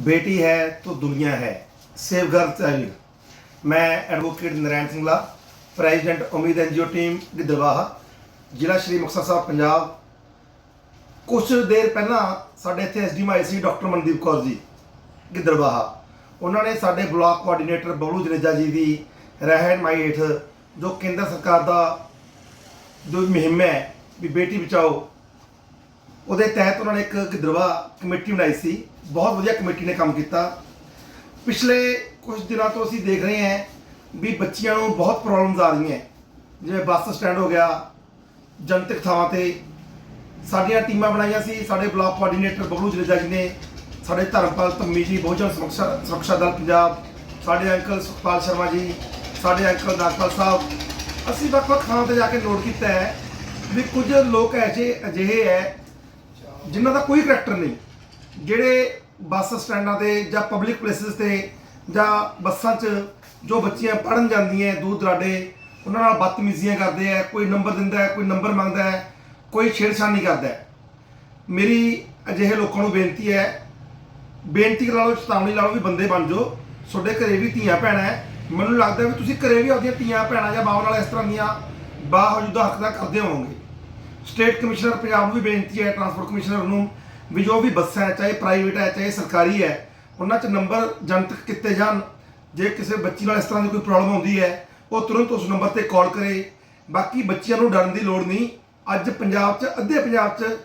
बेटी है तो दुनिया है सेव गर्ल चाइल्ड मैं advocate Narain Singla president Umeed NGO team Giddarbaha ਜ਼ਿਲ੍ਹਾ ਸ਼੍ਰੀ ਮੁਕਤਸਰ ਸਾਹਿਬ ਪੰਜਾਬ ਕੁਝ ਦੇਰ ਪਹਿਲਾਂ ਸਾਡੇ ਇੱਥੇ ਐਸਡੀਐਮ ਆਏ ਸੀ ਡਾਕਟਰ ਮਨਦੀਪ ਕੌਰ ਜੀ ਗਿੱਦੜਵਾਹਾ ਉਹਨਾਂ ਨੇ ਸਾਡੇ ਬਲਾਕ ਕੋਆਰਡੀਨੇਟਰ ਬਬਲੂ ਜਨੇਜਾ ਜੀ ਦੀ ਰਹਿਨਮਾਈ ਹੇਠ ਜੋ ਕੇਂਦਰ ਸਰਕਾਰ ਦਾ ਜੋ ਮੁਹਿੰਮ ਹੈ ਵੀ ਬੇਟੀ ਬਚਾਓ ਉਹਦੇ ਤਹਿਤ ਉਹਨਾਂ ਨੇ ਇੱਕ ਗਿੱਦੜਵਾ ਕਮੇਟੀ ਬਣਾਈ ਸੀ। ਬਹੁਤ ਵਧੀਆ ਕਮੇਟੀ ਨੇ ਕੰਮ ਕੀਤਾ। ਪਿਛਲੇ ਕੁਝ ਦਿਨਾਂ ਤੋਂ ਅਸੀਂ ਦੇਖ ਰਹੇ ਹਾਂ ਵੀ ਬੱਚਿਆਂ ਨੂੰ ਬਹੁਤ ਪ੍ਰੋਬਲਮਸ ਆ ਰਹੀਆਂ। ਜਿਵੇਂ ਬੱਸ ਸਟੈਂਡ ਹੋ ਗਿਆ, ਜਨਤਕ ਥਾਵਾਂ ਤੇ ਸਾਡੀਆਂ ਟੀਮਾਂ ਬਣਾਈਆਂ ਸੀ। ਸਾਡੇ ਬਲਾਕ ਕੋਆਰਡੀਨੇਟਰ ਬਬਲੂ ਜਰੇਜਾ ਜੀ ਨੇ ਸਾਡੇ ਧਰਮਪਾਲ ਧੰਮੀ ਜੀ, ਬਹੁਜਨ ਸੁਰੱਖਿਆ ਸੁਰੱਖਿਆ ਦਲ ਪੰਜਾਬ, ਸਾਡੇ ਅੰਕਲ ਸੁਖਪਾਲ ਸ਼ਰਮਾ ਜੀ, ਸਾਡੇ ਅੰਕਲ ਨਾਗਪਾਲ ਸਾਹਿਬ। ਅਸੀਂ ਵੱਖ-ਵੱਖ ਥਾਵਾਂ ਤੇ ਜਾ ਕੇ ਨੋਟ ਕੀਤਾ ਹੈ ਵੀ ਕੁਝ ਲੋਕ ਐਸੇ ਅਜਿਹੇ ਹੈ ਜਿਨ੍ਹਾਂ ਦਾ ਕੋਈ ਕਰੈਕਟਰ ਨਹੀਂ। ਜਿਹੜੇ ਬੱਸ ਸਟੈਂਡਾਂ ਤੇ ਜਾਂ ਪਬਲਿਕ ਪਲੇਸਿਸ ਤੇ ਜਾਂ ਬੱਸਾਂ 'ਚ ਜੋ ਬੱਚੀਆਂ ਪੜਨ ਜਾਂਦੀਆਂ, ਦੂਰ ਦਰਾਡੇ, ਉਹਨਾਂ ਨਾਲ ਬਦਤਮੀਜ਼ੀਆਂ ਕਰਦੇ ਆ, ਕੋਈ ਨੰਬਰ ਦਿੰਦਾ ਹੈ, ਕੋਈ ਨੰਬਰ ਮੰਗਦਾ ਹੈ, ਕੋਈ ਛੇੜਛਾੜ ਕਰਦਾ ਹੈ। ਮੇਰੀ ਅਜਿਹੇ ਲੋਕਾਂ ਨੂੰ ਬੇਨਤੀ ਹੈ, ਬੇਨਤੀ ਕਰਾ ਲਓ ਚੇਤਾਵਨੀ ਲਾ ਲਓ ਵੀ ਬੰਦੇ ਬਣ ਜਾਓ। ਤੁਹਾਡੇ ਘਰੇ ਵੀ ਧੀਆਂ ਭੈਣਾਂ ਹੈ। ਮੈਨੂੰ ਲੱਗਦਾ ਵੀ ਤੁਸੀਂ ਘਰੇ ਵੀ ਆਪਦੀਆਂ ਧੀਆਂ, ਭੈਣਾਂ ਜਾਂ ਮਾਵਾਂ ਨਾਲ ਇਸ ਤਰ੍ਹਾਂ ਦੀਆਂ ਬਾਹਜੂਦਾ ਹੱਕ ਦਾ ਕਰਦੇ ਹੋਵੋਗੇ। ਸਟੇਟ ਕਮਿਸ਼ਨਰ ਪੰਜਾਬ ਨੂੰ ਵੀ ਬੇਨਤੀ ਹੈ, ਟਰਾਂਸਪੋਰਟ ਕਮਿਸ਼ਨਰ ਨੂੰ, ਵੀ ਜੋ ਵੀ ਬੱਸਾਂ ਹੈ, ਚਾਹੇ ਪ੍ਰਾਈਵੇਟ ਹੈ, ਚਾਹੇ ਸਰਕਾਰੀ ਹੈ, ਉਹਨਾਂ 'ਚ ਨੰਬਰ ਜਨਤਕ ਕੀਤੇ ਜਾਣ। ਜੇ ਕਿਸੇ ਬੱਚੀ ਨਾਲ ਇਸ ਤਰ੍ਹਾਂ ਦੀ ਕੋਈ ਪ੍ਰੋਬਲਮ ਆਉਂਦੀ ਹੈ, ਉਹ ਤੁਰੰਤ ਉਸ ਨੰਬਰ ਤੇ ਕਾਲ ਕਰੇ। ਬਾਕੀ ਬੱਚਿਆਂ ਨੂੰ ਡਰਨ ਦੀ ਲੋੜ ਨਹੀਂ। ਅੱਜ ਪੰਜਾਬ 'ਚ, ਅੱਧੇ ਪੰਜਾਬ 'ਚ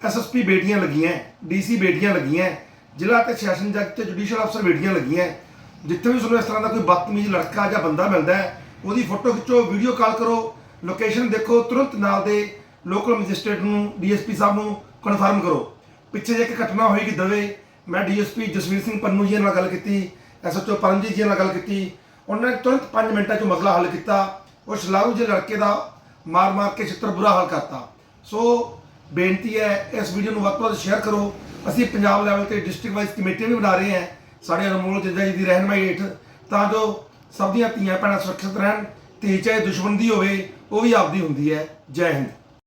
ਐਸਐਸਪੀ ਬੇਟੀਆਂ ਲੱਗੀਆਂ ਡੀਸੀ ਬੇਟੀਆਂ ਲੱਗੀਆਂ ਜ਼ਿਲ੍ਹਾ ਤੇ ਸੈਸ਼ਨ ਜੱਜ ਤੇ ਜੁਡੀਸ਼ੀਅਲ ਅਫਸਰ ਬੇਟੀਆਂ ਲੱਗੀਆਂ ਜਿੱਥੇ ਵੀ ਤੁਹਾਨੂੰ ਇਸ ਤਰ੍ਹਾਂ ਦਾ ਕੋਈ ਬਦਤਮੀਜ਼ ਲੜਕਾ ਜਾਂ ਬੰਦਾ ਮਿਲਦਾ ਹੈ, ਉਹਦੀ ਫੋਟੋ ਖਿੱਚੋ ਵੀਡੀਓ ਕਾਲ ਕਰੋ ਲੋਕੇਸ਼ਨ ਦੇਖੋ, ਤੁਰੰਤ ਨਾਲ ਦੇ ਲੋਕਲ ਮੈਜਿਸਟ੍ਰੇਟ ਨੂੰ ਡੀਐਸਪੀ ਸਾਹਿਬ ਨੂੰ ਕਨਫਰਮ ਕਰੋ। ਪਿੱਛੇ ਜੇ ਇੱਕ ਘਟਨਾ ਹੋਈ ਕਿ ਦਵੇ, ਮੈਂ ਡੀਐਸਪੀ ਜਸਵੀਰ ਸਿੰਘ ਪੰਨੂ ਜੀ ਨਾਲ ਗੱਲ ਕੀਤੀ ਐਸਐਚਓ ਪਰਮਜੀਤ ਜੀ ਨਾਲ ਗੱਲ ਕੀਤੀ। ਉਹਨਾਂ ਨੇ ਤੁਰੰਤ 5 ਮਿੰਟਾਂ 'ਚ ਮਸਲਾ ਹੱਲ ਕੀਤਾ। ਉਹ ਸ਼ਲਾਰੂ ਜੇ ਲੜਕੇ ਦਾ ਮਾਰ ਮਾਰ ਕੇ ਚਿੱਤਰ ਬੁਰਾ ਹਾਲ ਕਰਤਾ। ਸੋ ਬੇਨਤੀ ਹੈ, ਇਸ ਵੀਡੀਓ ਨੂੰ ਵੱਧ ਤੋਂ ਵੱਧ ਸ਼ੇਅਰ ਕਰੋ। ਅਸੀਂ ਪੰਜਾਬ ਲੈਵਲ ਤੇ ਡਿਸਟ੍ਰਿਕਟ ਵਾਈਜ਼ ਕਮੇਟੀਆਂ ਵੀ ਬਣਾ ਰਹੇ ਹਾਂ। ਸਾਡੇ ਅਨਮੋਲ ਜਿੱਦਾਂ ਜੀ ਦੀ ਰਹਿਨਮਾਈ ਹੇਠ। ਤਾਂ ਜੋ ਸਭ ਦੀਆਂ ਧੀਆਂ ਭੈਣਾਂ ਸੁਰੱਖਿਅਤ ਰਹਿਣ ਤੇ ਚਾਹੇ ਦੁਸ਼ਮਣ ਦੀ ਹੋਵੇ, ਉਹ ਵੀ ਆਪਦੀ ਹੁੰਦੀ ਹੈ। ਜੈ ਹਿੰਦ।